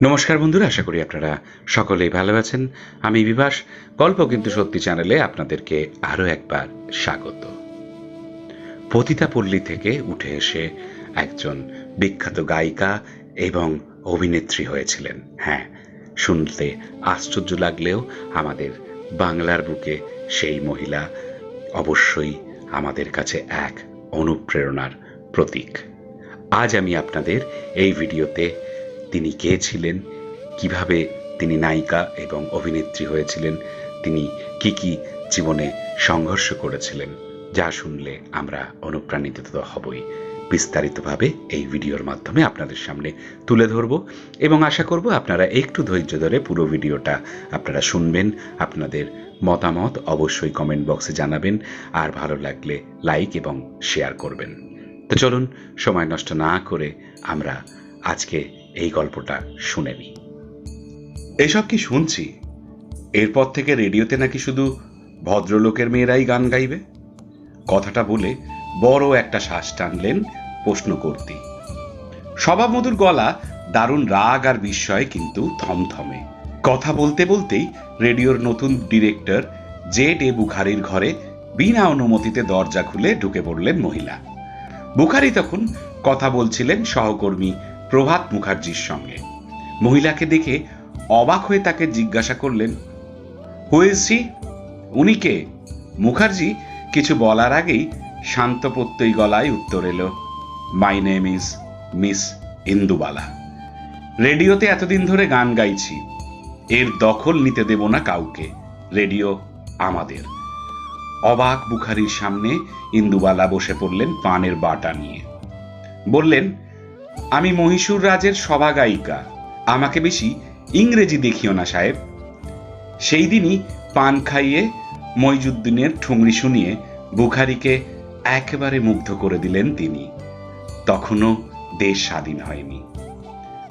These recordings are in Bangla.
নমস্কার বন্ধুরা, আশা করি আপনারা সকলেই ভালো আছেন। আমি বিভাস, গল্প কিন্তু সত্যি চ্যানেলে আপনাদেরকে আরও একবার স্বাগত। পতিতাপল্লী থেকে উঠে এসে একজন বিখ্যাত গায়িকা এবং অভিনেত্রী হয়েছিলেন। হ্যাঁ শুনতে আশ্চর্য লাগলেও আমাদের বাংলার বুকে সেই মহিলা অবশ্যই আমাদের কাছে এক অনুপ্রেরণার প্রতীক। আজ আমি আপনাদের এই ভিডিওতে তিনি কে ছিলেন, কীভাবে তিনি নায়িকা এবং অভিনেত্রী হয়েছিলেন, তিনি কি কি জীবনে সংঘর্ষ করেছিলেন, যা শুনলে আমরা অনুপ্রাণিত তো হবই। বিস্তারিতভাবে এই ভিডিওর মাধ্যমে আপনাদের সামনে তুলে ধরব এবং আশা করব আপনারা একটু ধৈর্য ধরে পুরো ভিডিওটা আপনারা শুনবেন, আপনাদের মতামত অবশ্যই কমেন্ট বক্সে জানাবেন, আর ভালো লাগলে লাইক এবং শেয়ার করবেন। তো চলুন, সময় নষ্ট না করে আমরা আজকে এই গল্পটা শুনে নিই এসব কি শুনছি? এরপর থেকে রেডিওতে নাকি শুধু ভদ্রলোকের মেয়েরাই গান গাইবে? কথাটা বলে বড় একটা শ্বাস টানলেন প্রশ্ন করতে স্বভাবমধুর গলা, দারুণ রাগ আর বিস্ময় কিন্তু থমথমে। কথা বলতে বলতেই রেডিওর নতুন ডিরেক্টর জে এ বুখারির ঘরে বিনা অনুমতিতে দরজা খুলে ঢুকে পড়লেন মহিলা। বুখারি তখন কথা বলছিলেন সহকর্মী প্রভাত মুখার্জির সঙ্গে। মহিলাকে দেখে অবাক হয়ে তাকে জিজ্ঞাসা করলেন হয়েছি উনি কে? মুখার্জি কিছু বলার আগেই শান্ত প্রত্যয়ী গলায় উত্তর এলো my name is miss Indubala রেডিওতে এতদিন ধরে গান গাইছি, এর দখল নিতে দেব না কাউকে, রেডিও আমাদের। অবাক বুখারির সামনে ইন্দুবালা বসে পড়লেন পানের বাটা নিয়ে। বললেন আমি মহীশূর রাজের সভা গায়িকা আমাকে বেশি ইংরেজি দেখিও না, সাহেব। সেই দিনই পান খাইয়ে মইজুদ্দিনের ঠুংরি শুনিয়ে বুখারিকে একেবারে মুগ্ধ করে দিলেন তিনি। তখনও দেশ স্বাধীন হয়নি।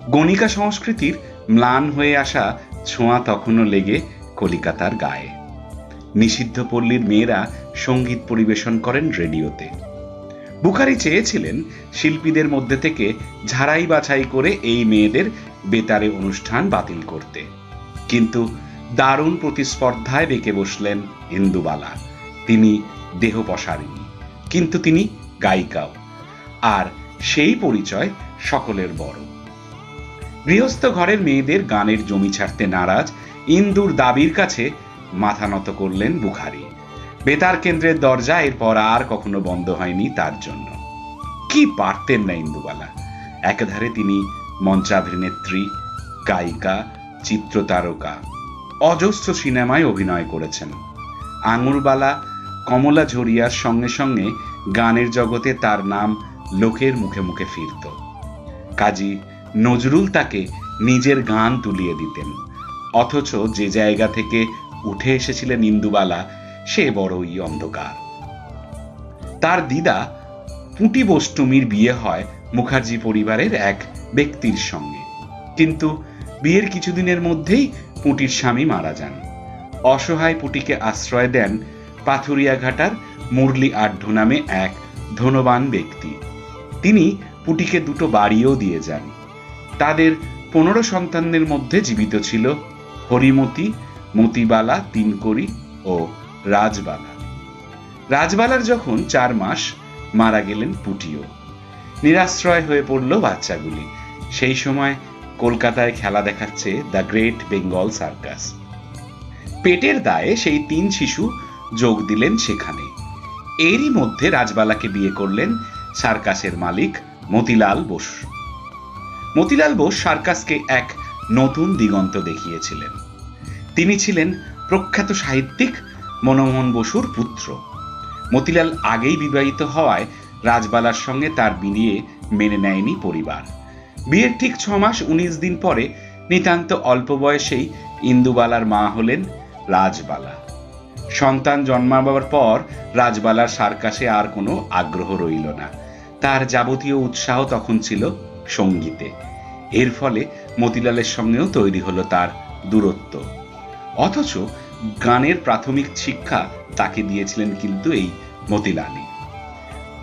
গণিকা সংস্কৃতির ম্লান হয়ে আসা ছোঁয়া তখনও লেগে কলিকাতার গায়ে। নিষিদ্ধ পল্লীর মেয়েরা সংগীত পরিবেশন করেন রেডিওতে। বুখারি চেয়েছিলেন শিল্পীদের মধ্যে থেকে ঝাড়াই বাছাই করে এই মেয়েদের বেতারে অনুষ্ঠান বাতিল করতে। কিন্তু দারুণ প্রতিস্পর্ধায় বেঁকে বসলেন ইন্দুবালা। তিনি দেহ পসারিনী কিন্তু তিনি গায়িকাও। আর সেই পরিচয় সকলের বড়। গৃহস্থ ঘরের মেয়েদের গানের জমি ছাড়তে নারাজ ইন্দুর দাবির কাছে মাথা নত করলেন বুখারি। বেতার কেন্দ্রের দরজা এরপর আর কখনো বন্ধ হয়নি তার জন্য। কি পারতেন না ইন্দুবালা। একধারে তিনি মঞ্চাভিনেত্রী গায়িকা, চিত্রতারকা, অজস্র সিনেমায় অভিনয় করেছেন। আঙুরবালা, কমলা ঝরিয়ার সঙ্গে সঙ্গে গানের জগতে তার নাম লোকের মুখে মুখে ফিরত। কাজী নজরুল তাকে নিজের গান তুলিয়ে দিতেন। অথচ যে জায়গা থেকে উঠে এসেছিলেন ইন্দুবালা সে বড়ই অন্ধকার। তার দিদা পুঁটি বষ্টমীর বিয়ে হয় মুখার্জি পরিবারের এক ব্যক্তির সঙ্গে। কিন্তু বিয়ের কিছুদিনের মধ্যেই পুঁটির স্বামী মারা যান। অসহায় পুটিকে আশ্রয় দেন পাথুরিয়াঘাটার মুরলি আড্ড নামে এক ধনবান ব্যক্তি। তিনি পুটিকে দুটো বাড়িও দিয়ে যান। তাদের পনেরো সন্তানদের মধ্যে জীবিত ছিল হরিমতি, মতিবালা, তিনকড়ি ও রাজবালা। রাজবালার যখন চার মাস মারা গেলেন পুটিও। নিরাশ্রয় হয়ে পড়ল বাচ্চাগুলি। সেই সময় কলকাতায় খেলা দেখাচ্ছে দ্য গ্রেট বেঙ্গল সার্কাস। পেটের দায়ে সেই তিন শিশু যোগ দিলেন সেখানে। এরই মধ্যে রাজবালাকে বিয়ে করলেন সার্কাসের মালিক মতিলাল বোস। মতিলাল বোস সার্কাসকে এক নতুন দিগন্ত দেখিয়েছিলেন। তিনি ছিলেন প্রখ্যাত সাহিত্যিক মনমোহন বসুর পুত্র। মতিলাল আগেই বিবাহিত হওয়ায় রাজবালার সঙ্গে তার বিয়ে মেনে নেয়নি পরিবার। বিয়ের ঠিক ছ মাস উনিশ দিন পরে নিতান্ত অল্প বয়সেই ইন্দুবালার মা হলেন রাজবালা। সন্তান জন্মাবার পর রাজবালার সার্কাসে আর কোনো আগ্রহ রইল না। তার যাবতীয় উৎসাহ তখন ছিল সঙ্গীতে। এর ফলে মতিলালের সঙ্গেও তৈরি হলো তার দূরত্ব। অথচ গানের প্রাথমিক শিক্ষা তাকে দিয়েছিলেন কিন্তু এই মতিলালি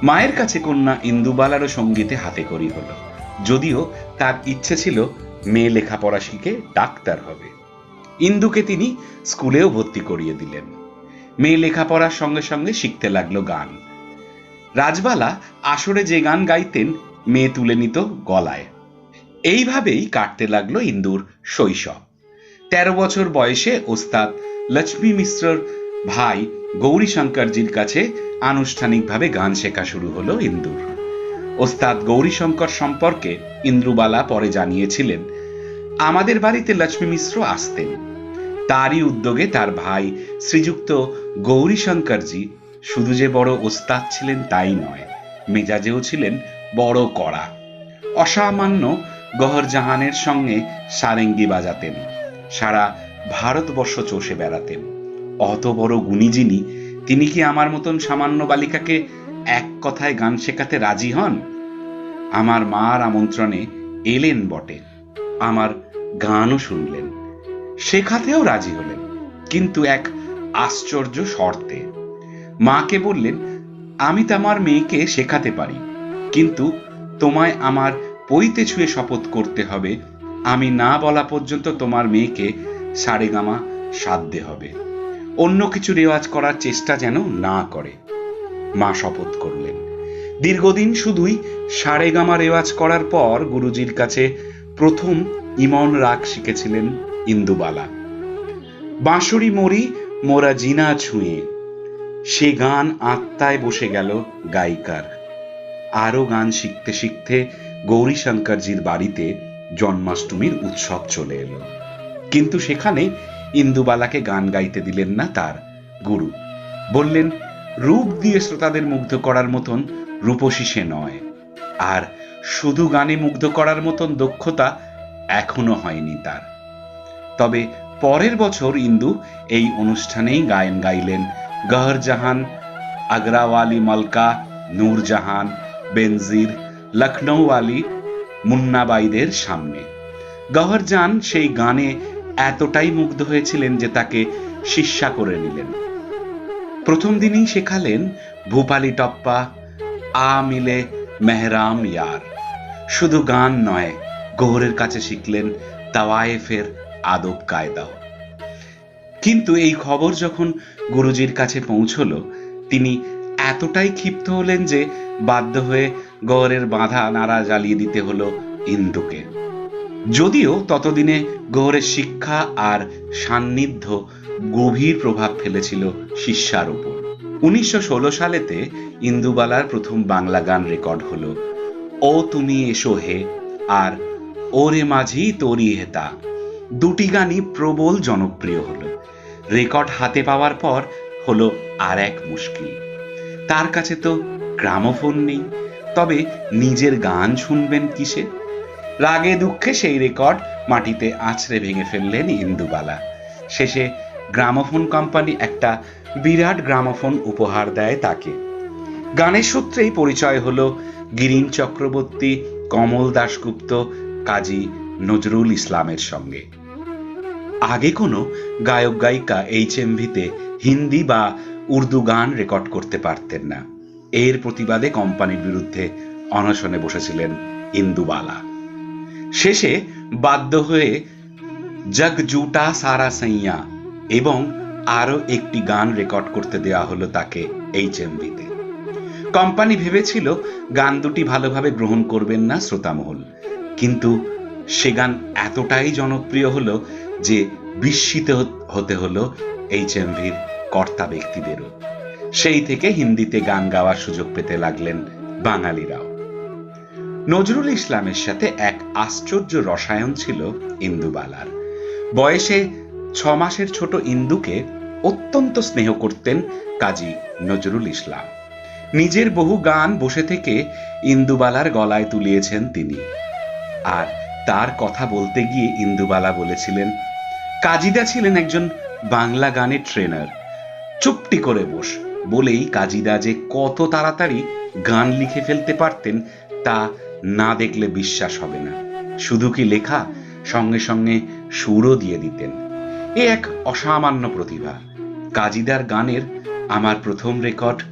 মায়ের কাছে কন্যা ইন্দুবালারও সঙ্গীতে হাতে করি হলো। যদিও তার ইচ্ছে ছিল মেয়ে লেখাপড়া শিখে ডাক্তার হবে। ইন্দুকে তিনি স্কুলেও ভর্তি করিয়ে দিলেন। মেয়ে লেখাপড়ার সঙ্গে সঙ্গে শিখতে লাগল গান। রাজবালা আসরে যে গান গাইতেন, মেয়ে তুলে নিত গলায়। এইভাবেই কাটতে লাগল ইন্দুর শৈশব। তেরো বছর বয়সে ওস্তাদ লক্ষ্মী মিশ্রর ভাই গৌরীশঙ্করজির কাছে আনুষ্ঠানিকভাবে গান শেখা শুরু হলো ইন্দুর। ওস্তাদ গৌরীশঙ্কর সম্পর্কে ইন্দ্রুবালা পরে জানিয়েছিলেন, আমাদের বাড়িতে লক্ষ্মী মিশ্র আসতেন। তারই উদ্যোগে তার ভাই শ্রীযুক্ত গৌরীশঙ্করজি শুধু যে বড় ওস্তাদ ছিলেন তাই নয়, মেজাজেও ছিলেন বড় কড়া। অসামান্য গহরজাহানের সঙ্গে সারেঙ্গি বাজাতেন। সারা ভারতবর্ষ চষে বেড়াতেন। অত বড় গুণী যিনি তিনি কি আমার মতন সামান্য বালিকাকে এক কথায় গান শেখাতে রাজি হন? আমার মার আমন্ত্রণে এলেন বটে, আমার গানও শুনলেন, শেখাতেও রাজি হলেন, কিন্তু এক আশ্চর্য শর্তে। মাকে বললেন, আমি তো আমার মেয়েকে শেখাতে পারি, কিন্তু তোমায় আমার পইতে ছুঁয়ে শপথ করতে হবে আমি না বলা পর্যন্ত তোমার মেয়েকে সারেগামা সাধ্যে হবে। অন্য কিছু রেওয়াজ করার চেষ্টা যেন না করে। মা শপথ করলেন। দীর্ঘদিন শুধুই সারেগামা রেওয়াজ করার পর গুরুজির কাছে প্রথম ইমন রাগ শিখেছিলেন ইন্দুবালা। বাঁশরি মরি মোরা জিনা ছুঁয়ে, সে গান আত্মায় বসে গেল গায়িকার। আরও গান শিখতে শিখতে গৌরী গৌরীশঙ্করজির বাড়িতে জন্মাষ্টমীর উৎসব চলে এলো। কিন্তু সেখানে ইন্দুবালাকে গান গাইতে দিলেন না তার গুরু। বললেন, রূপ দিয়ে শ্রোতাদের মুগ্ধ করার মতন রূপসী সে নয়। আর শুধু গানে মুগ্ধ করার মতন দক্ষতা এখনও হয়নি তার। তবে পরের বছর ইন্দু এই অনুষ্ঠানেই গায়ন গাইলেন গহরজাহান আগ্রাওয়ালি মালকা নূরজাহান বেনজির লখনৌওয়ালি মুন্নাবাইদের সামনে। গহরজান সেই গানে এতটাই মুগ্ধ হয়েছিলেন যে তাকে শিষ্যা করে নিলেন। প্রথম দিনই শেখালেন, ভূপালি টপ্পা, আ মিলে মেহরাম ইয়ার। শুধু গান নয় গহরের কাছে শিখলেন তাওয়ায়েফের আদব কায়দাও কিন্তু এই খবর যখন গুরুজির কাছে পৌঁছলো, তিনি এতটাই ক্ষিপ্ত হলেন যে বাধ্য হয়ে গহরের বাঁধা নাড়া জ্বালিয়ে দিতে হলো ইন্দুকে। যদিও ততদিনে গহরের শিক্ষা আর সান্নিধ্য গভীর প্রভাব ফেলেছিল শিষ্যার উপর। উনিশশো ষোলো সালেতে ইন্দুবালার প্রথম বাংলা গান রেকর্ড হলো, ও তুমি এসো হে আর ওরে মাঝি তোরি হেতা দুটি গানই প্রবল জনপ্রিয় হলো। রেকর্ড হাতে পাওয়ার পর হলো আর এক মুশকিল। তার কাছে তো গ্রামোফোন নেই তবে নিজের গান শুনবেন কিসে? রাগে দুঃখে সেই রেকর্ড মাটিতে আছড়ে ভেঙে ফেললেন ইন্দুবালা। শেষে গ্রামোফোন কোম্পানি একটা বিরাট গ্রামোফোন উপহার দেয় তাকে। গানের সূত্রেই পরিচয় হল গিরিন চক্রবর্তী, কমল দাশগুপ্ত, কাজী নজরুল ইসলামের সঙ্গে। আগে কোনো গায়ক গায়িকা এইচ এমভিতে হিন্দি বা উর্দু গান রেকর্ড করতে পারতেন না। এর প্রতিবাদে কোম্পানির বিরুদ্ধে অনশনে বসেছিলেন ইন্দুবালা। শেষে বাধ্য হয়ে জগ জুটা সারা সাইয়া এবং আরও একটি গান রেকর্ড করতে দেওয়া হলো তাকে এইচ এমভিতে কোম্পানি ভেবেছিল গান দুটি ভালোভাবে গ্রহণ করবেন না শ্রোতামহল। কিন্তু সে গান এতটাই জনপ্রিয় হলো যে বিস্মিত হতে হলো এইচ এমভির কর্তা ব্যক্তিদেরও। সেই থেকে হিন্দিতে গান গাওয়ার সুযোগ পেতে লাগলেন বাঙালিরাও। নজরুল ইসলামের সাথে এক আশ্চর্য রসায়ন ছিল ইন্দুবালার। বয়সে ছ মাসের ছোট ইন্দুকে অত্যন্ত স্নেহ করতেন কাজী নজরুল ইসলাম। নিজের বহু গান বসে থেকে ইন্দুবালার গলায় তুলিয়েছেন তিনি। আর তার কথা বলতে গিয়ে ইন্দুবালা বলেছিলেন, কাজিদা ছিলেন একজন বাংলা গানের ট্রেনার। চুপটি করে বস বলেই কাজিদা যে কত তাড়াতাড়ি গান লিখে ফেলতে পারতেন, তা না দেখলে বিশ্বাস হবে না। শুধু কি লেখা? সঙ্গে সঙ্গে সুরও দিয়ে দিতেন। এ এক অসামান্য প্রতিভা। কাজিদার গানের আমার প্রথম রেকর্ড,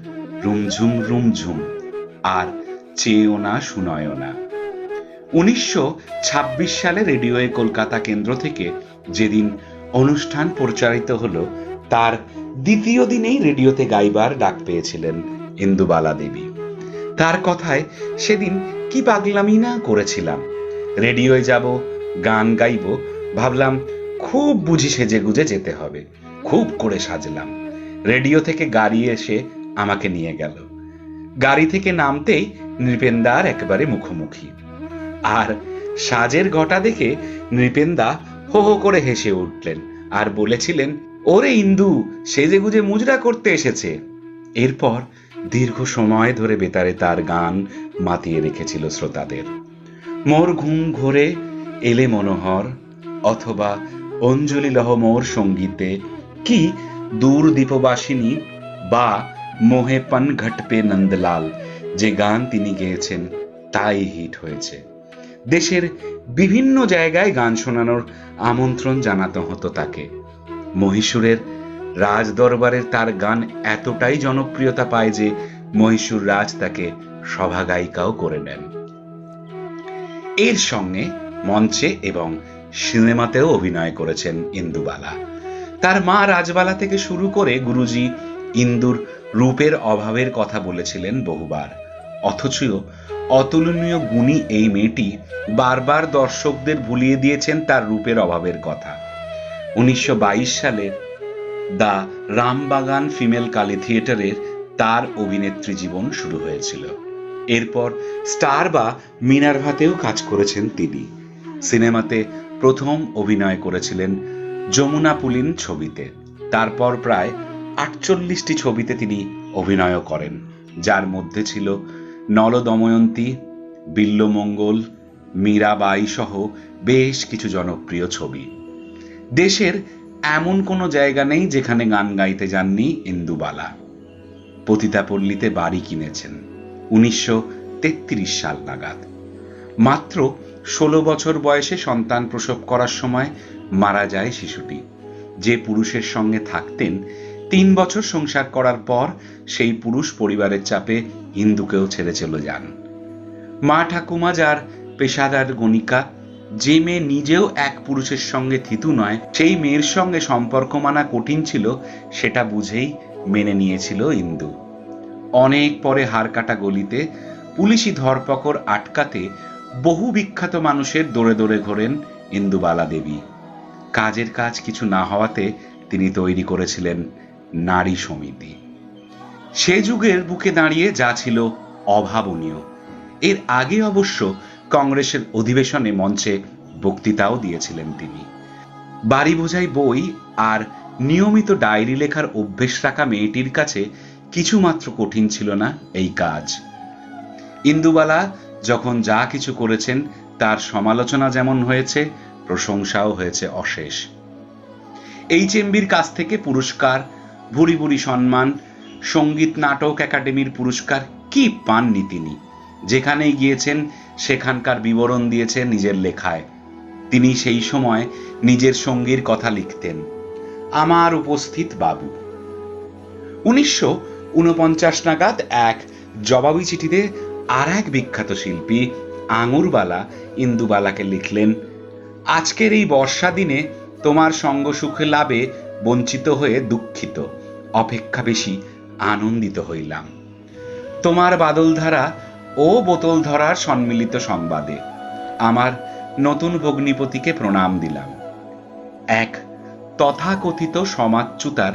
রুমঝুম রুমঝুম, আর চেয়েও না শুনয়ও না। উনিশশো ছাব্বিশ সালে রেডিওয়ে কলকাতা কেন্দ্র থেকে যেদিন অনুষ্ঠান প্রচারিত হলো, তার দ্বিতীয় দিনেই রেডিওতে গাইবার ডাক পেয়েছিলেন ইন্দুবালা দেবী তার কথায় সেদিন কি পাগলামি না করেছিলাম। রেডিওয়ে যাব, গান গাইব, ভাবলাম খুব বুঝি সেজে গুজে যেতে হবে, খুব করে সাজলাম। রেডিও থেকে গাড়ি এসে আমাকে নিয়ে গেল। গাড়ি থেকে নামতেই নৃপেন্দার একেবারে মুখোমুখি। আর সাজের ঘটা দেখে নৃপেন্দা হো হো করে হেসে উঠলেন আর বলেছিলেন ওরে ইন্দু সেজে গুজে মুজরা করতে এসেছে। এরপর দীর্ঘ সময় ধরে বেতারে তার গান মাতিয়ে রেখেছিল শ্রোতাদের। মোর ঘুম ঘোরে এলে মনোহর, অথবা অঞ্জলি লহ মোর সঙ্গীতে কি দূর দীপবাসিনী বা মোহে পন ঘটপে নন্দলাল, যে গান তিনি গেয়েছেন তাই হিট হয়েছে। দেশের বিভিন্ন জায়গায় গান শোনানোর আমন্ত্রণ জানাতে হতো তাকে। মহীশূরের রাজ দরবারের তার গান এতটাই জনপ্রিয়তা পায় যে মহীশূর রাজ তাকে সভাগায়িকাও করে নেন। এর সঙ্গে মঞ্চে এবং সিনেমাতেও অভিনয় করেছেন ইন্দুবালা। তার মা রাজবালা থেকে শুরু করে গুরুজি ইন্দুর রূপের অভাবের কথা বলেছিলেন বহুবার। অথচ অতুলনীয় গুণী এই মেয়েটি বারবার দর্শকদের ভুলিয়ে দিয়েছেন তার রূপের অভাবের কথা। উনিশশো সালের দ্য রামবাগান ফিমেল কালী থিয়েটারের তার অভিনেত্রী জীবন শুরু হয়েছিল। এরপর স্টার বা মিনারভাতেও কাজ করেছেন তিনি। সিনেমাতে প্রথম অভিনয় করেছিলেন যমুনা পুলিন ছবিতে। তারপর প্রায় আটচল্লিশটি ছবিতে তিনি অভিনয় করেন, যার মধ্যে ছিল নলদময়ন্তী, বিল্লমঙ্গল মীরাবাই সহ বেশ কিছু জনপ্রিয় ছবি। দেশের এমন কোনো জায়গা নেই যেখানে গান গাইতে যাননি ইন্দুবালা। পতিতাপল্লীতে বাড়ি কিনেছেন, উনিশশো তেত্রিশ সাল নাগাদ। মাত্র ষোলো বছর বয়সে সন্তান প্রসব করার সময় মারা যায় শিশুটি। যে পুরুষের সঙ্গে থাকতেন, তিন বছর সংসার করার পর সেই পুরুষ পরিবারের চাপে হিন্দুকেও ছেড়ে চলে যান। মা ঠাকুমা যার পেশাদার গণিকা যে মেয়ে নিজেও এক পুরুষের সঙ্গে থিতু নয়, সেই মেয়ের সঙ্গে সম্পর্ক মানা কঠিন ছিল, সেটা বুঝেই মেনে নিয়েছিল ইন্দু। অনেক পরে হাড়কাটা গলিতে পুলিশি ধরপকড় আটকাতে বহু বিখ্যাত মানুষের দৌড়ে দৌড়ে ঘোরেন ইন্দুবালা দেবী কাজের কাজ কিছু না হওয়াতে তিনি তৈরি করেছিলেন নারী সমিতি। সে যুগের বুকে দাঁড়িয়ে যা ছিল অভাবনীয়। এর আগে অবশ্য কংগ্রেসের অধিবেশনে মঞ্চে বক্তৃতাও দিয়েছিলেন তিনি। বাড়ি বোঝাই বই আর নিয়মিত ডায়েরি লেখার অভ্যেস রাখা মেয়েটির কাছে কিছুমাত্র কঠিন ছিল না এই কাজ। ইন্দুবালা যখন যা কিছু করেছেন, তার সমালোচনা যেমন হয়েছে, প্রশংসাও হয়েছে অশেষ। এইচ এমবির কাছ থেকে পুরস্কার, ভুরি ভুরি সম্মান, সংগীত নাটক একাডেমির পুরস্কার, কি পাননি তিনি? যেখানেই গিয়েছেন সেখানকার বিবরণ দিয়েছে নিজের লেখায়। তিনি সেই সময় নিজের সঙ্গীর কথা লিখতেন, আমার উপস্থিত বাবু। উনিশশো উনপঞ্চাশ নাগাদ এক জবাবি চিঠিতে আর এক বিখ্যাত শিল্পী, আঙুরবালা ইন্দুবালাকে লিখলেন, আজকের এই বর্ষা দিনে তোমার সঙ্গ সুখে লাভে বঞ্চিত হয়ে দুঃখিত, অপেক্ষা বেশি আনন্দিত হইলাম। তোমার বাদলধারা ও বোতল ধরার সম্মিলিত সংবাদে আমার নতুন ভগ্নিপতিকে প্রণাম দিলাম। এক তথাকথিত সমাচ্যুতার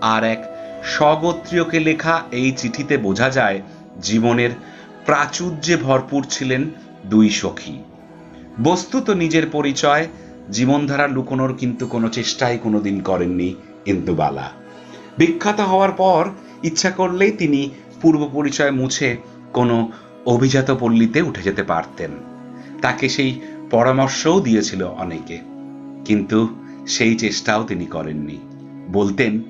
আর এক স্বগোত্রীয়কে লেখা এই চিঠিতে বোঝা যায়, জীবনের প্রাচুর্যে ভরপুর ছিলেন দুই সখী। বস্তুত নিজের পরিচয়, জীবনধারা লুকোনোর কিন্তু কোনো চেষ্টাই কোনোদিন করেননি ইন্দুবালা। বিখ্যাত হওয়ার পর ইচ্ছা করলেই তিনি পূর্ব পরিচয় মুছে কোনো অভিজাত পল্লীতে উঠে যেতে পারতেন। তাকে সেই পরামর্শও দিয়েছিল অনেকে। কিন্তু সেই চেষ্টাও তিনি করেননি। বলতেন,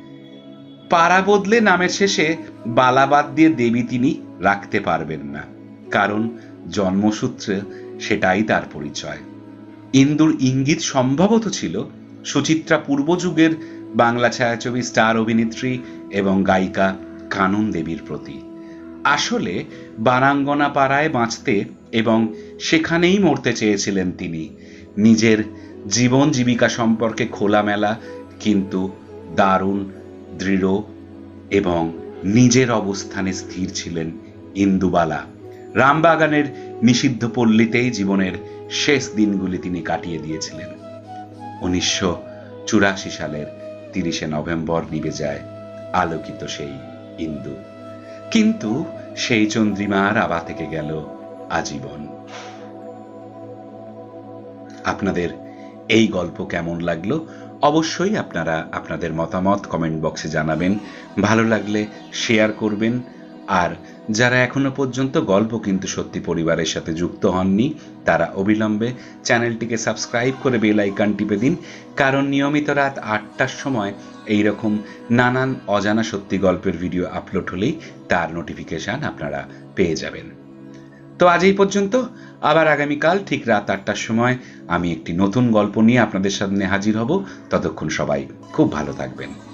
পাড়া বদলে নামের শেষে বালাবাদ দিয়ে দেবী তিনি রাখতে পারবেন না। কারণ জন্মসূত্রে সেটাই তার পরিচয়। ইন্দুর ইঙ্গিত সম্ভবত ছিল সুচিত্রা পূর্বযুগের বাংলা ছায়াছবি স্টার অভিনেত্রী এবং গায়িকা কানন দেবীর প্রতি। আসলে বারাঙ্গনা পাড়ায় বাঁচতে এবং সেখানেই মরতে চেয়েছিলেন তিনি। নিজের জীবন জীবিকা সম্পর্কে খোলামেলা, কিন্তু দারুণ, দৃঢ় এবং নিজের অবস্থানে স্থির ছিলেন ইন্দুবালা। রামবাগানের নিষিদ্ধ পল্লীতেই জীবনের শেষ দিনগুলি তিনি কাটিয়ে দিয়েছিলেন। উনিশশো চুরাশি সালের তিরিশে নভেম্বর নিবে যায় আলোকিত সেই ইন্দু। কিন্তু সেই চন্দ্রিমার আবা থেকে গেল আজীবন। আপনাদের এই গল্প কেমন লাগল? অবশ্যই আপনারা আপনাদের মতামত কমেন্ট বক্সে জানাবেন। ভালো লাগলে শেয়ার করবেন। আর যারা এখনও পর্যন্ত গল্প কিন্তু সত্যি পরিবারের সাথে যুক্ত হননি, তারা অবিলম্বে চ্যানেলটিকে সাবস্ক্রাইব করে বেল আইকন টিপে দিন। কারণ নিয়মিত রাত আটটার সময় এই রকম নানান অজানা সত্যি গল্পের ভিডিও আপলোড হলেই তার নোটিফিকেশান আপনারা পেয়ে যাবেন। তো আজ এই পর্যন্ত, আবার আগামীকাল ঠিক রাত আটটার সময় আমি একটি নতুন গল্প নিয়ে আপনাদের সামনে হাজির হব। ততক্ষণ সবাই খুব ভালো থাকবেন।